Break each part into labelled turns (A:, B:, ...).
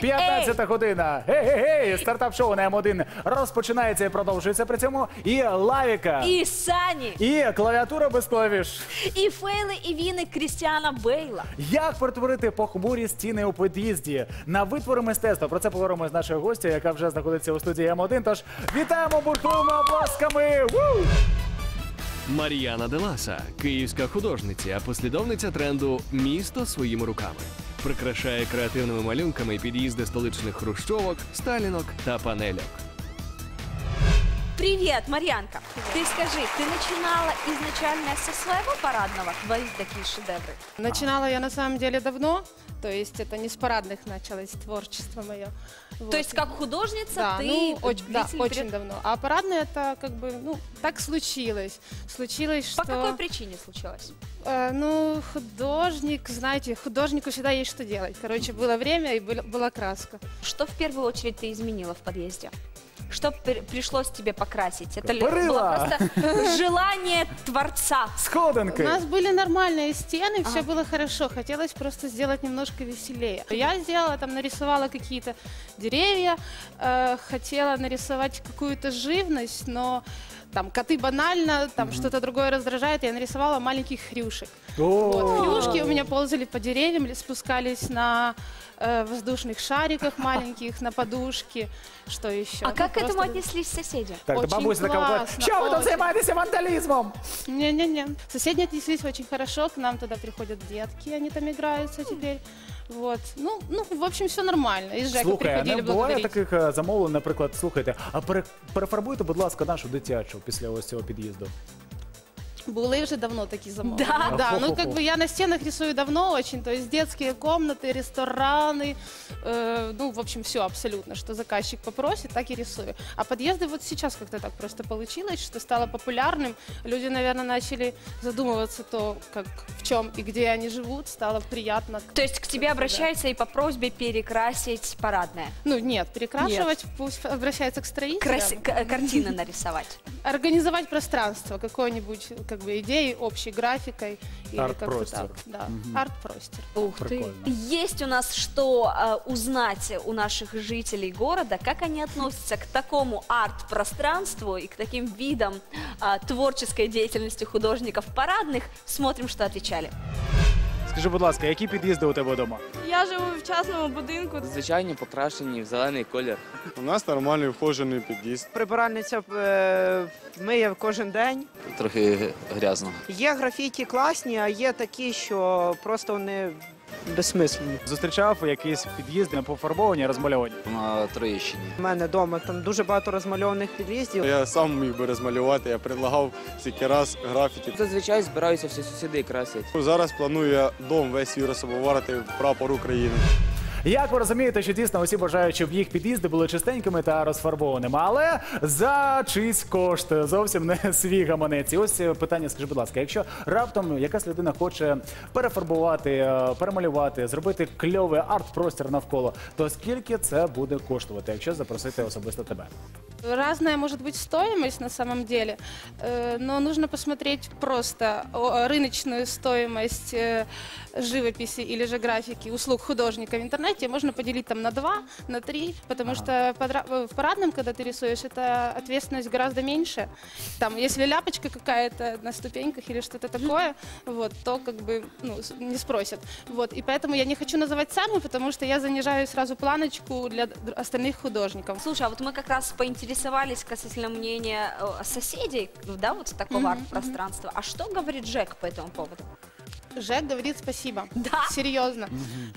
A: 15 година. Гей-гей-гей! Стартап-шоу на М1 розпочинається і продовжується при цьому. І лавіка.
B: І Сані,
A: І клавіатура без клавіш.
B: і фейли, і віни Крістіана Бейла.
A: Як перетворити похмурі стіни у під'їзді на витвори мистецтва? Про це поговоримо з нашою гостю, яка вже знаходиться у студії М1. Тож вітаємо бурхливими оплесками! Ву!
C: Мар'яна Деласа, київська художниця, послідовниця тренду Місто своїми руками. Прикрашає креативними малюнками під'їзди столичних хрущовок, сталінок та панельок.
B: Привет, Марьянка. Ты скажи, ты начинала изначально со своего парадного, твои такие шедевры?
D: Начинала я на самом деле давно, то есть это не с парадных началось творчество мое. Вот.
B: То есть как художница
D: да,
B: ты
D: ну, очень, да,
B: длительный
D: очень давно. А парадное это как бы, ну, так случилось. Случилось,
B: По
D: что...
B: какой причине случилось?
D: э, ну, художник, знаете, художнику всегда есть что делать. Короче, было время и была, была краска.
B: Что в первую очередь ты изменила в подъезде? Что пер- пришлось тебе покрасить? Это ли было
A: Порыла.
B: просто желание творца?
D: У
A: Сходинки.
D: нас были нормальные стены, все
B: Ага.
D: было хорошо. Хотелось просто сделать немножко веселее. Я сделала, там нарисовала какие-то деревья, э, хотела нарисовать какую-то живность, но там коты банально, там что-то другое раздражает. Я нарисовала маленьких хрюшек.
A: О,
D: Вот, хрюшки у меня ползали по деревьям, ли- спускались на э, воздушных шариках маленьких, на подушке. Что еще?
B: А как к этому
D: просто-
B: отнеслись соседи?
A: Так, то
D: Очень
A: бабуся така говорить,
D: класно,
A: що ви там
D: очень.
A: займаєтеся вандалізмом?
D: Не-не-не. Соседи отнеслись очень хорошо, к нам туда приходят детки, они там играются теперь. Вот. Ну, ну, в общем, все нормально. Из Жека
A: Слухай, а
D: приходили
A: не буває
D: благодарить.
A: таких е, замовлень, наприклад, слухайте, а пере- перефарбуйте, будь ласка, нашу дитячу після ось цього під'їзду.
D: Были уже давно такие замовления.
B: Да?
D: Да, ну как бы я на стенах рисую давно очень, то есть детские комнаты, рестораны, э, ну, в общем, все абсолютно, что заказчик попросит, так и рисую. А подъезды вот сейчас как-то так просто получилось, что стало популярным. Люди, наверное, начали задумываться то, как, в чем и где они живут, стало приятно.
B: То есть к тебе обращаются и по просьбе перекрасить парадное?
D: Ну, нет, перекрашивать, пусть обращается к строителям.
B: Краси- к- картины нарисовать?
D: Организовать пространство какой-нибудь, как бы, идеей, общей графикой. Или как-то
A: Арт-простер.
D: так. Да, арт-простер.
B: Ух
A: Прикольно.
B: ты. Есть у нас что э, узнать у наших жителей города, как они относятся к такому арт-пространству и к таким видам э, творческой деятельности художников парадных. Смотрим, что отвечали.
A: Скажи, будь ласка, які під'їзди у тебе вдома?
E: Я живу в частному будинку.
F: Звичайні покрашені в зелений колір.
G: У нас нормальний вхожений під'їзд.
H: Прибиральниця е, миє кожен день.
F: Трохи грязно.
H: Є графіті класні, а є такі, що просто вони безсмислені.
A: Зустрічав якісь під'їзди пофарбовані, розмальовані.
F: На Троєщині.
H: У мене вдома там дуже багато розмальованих під'їздів.
G: Я сам міг би розмалювати, я предлагав стільки раз графіті.
F: Зазвичай збираються всі сусіди і красять.
G: Зараз планую я дом весь свій розфарбувати в прапор України.
A: Як ви розумієте, що дійсно усі бажають, щоб їх під'їзди були чистенькими та розфарбованими, але за чийсь кошт зовсім не свій гаманець. І ось е, питання, скажи, будь ласка, якщо раптом якась людина хоче перефарбувати, е, перемалювати, зробити кльовий арт-простір навколо, то скільки це буде коштувати, якщо запросити особисто тебе?
D: Разная может быть стоимость на самом деле, э, но нужно посмотреть просто о- рыночную стоимость э, живописи или же графики услуг художника в интернете. Можно поделить там на два, на три, потому что э, в парадном, когда ты рисуешь, это ответственность гораздо меньше. Там, если ляпочка какая-то на ступеньках или что-то такое, вот, то как бы ну, не спросят. Вот, и поэтому я не хочу называть цену, потому что я занижаю сразу планочку для остальных художников.
B: Слушай, а вот мы как раз поинтересовались касательно мнения э, соседей, да, вот такого
D: Мгм,
B: арт-пространства. А что говорит Жек по этому поводу?
D: Жек говорит спасибо.
B: Да.
D: Серьезно.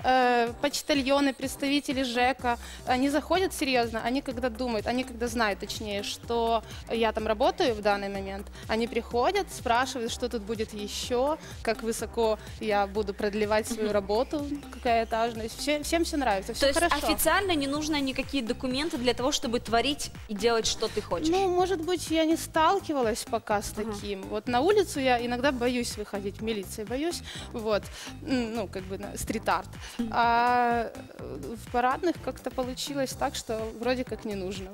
D: Э, почтальоны, представители ЖЭКа, они заходят серьезно, они когда думают, они когда знают, точнее, что я там работаю в данный момент, они приходят, спрашивают, что тут будет еще, как высоко я буду продлевать свою работу, какая этажность. Все, всем все нравится, все
B: То есть
D: хорошо.
B: официально не нужно никакие документы для того, чтобы творить и делать, что ты хочешь?
D: Ну, может быть, я не сталкивалась пока с таким. Вот на улицу я иногда боюсь выходить, в милиции боюсь, Вот, М, ну, как бы на стрит-арт. А э, в парадных как-то получилось так, что вроде как не нужно.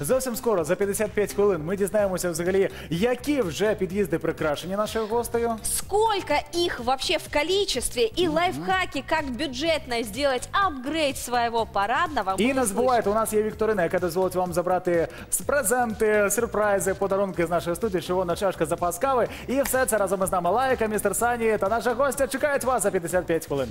A: Зовсім скоро, за 55 хвилин, ми дізнаємося взагалі, які вже під'їзди прикрашені нашою гостею.
B: Сколько их вообще в количестве и лайфхаки, как бюджетно сделать апгрейд своего парадного.
A: І
B: мы
A: не
B: услышим.
A: забувайте, у нас є вікторина, яка дозволить вам забрати с- презенти, сюрпризи, подарунки з нашої студії, червона чашка, запас кави. І все це разом із нами Лайка, містер Сані та наша гостя чекають вас за 55 хвилин.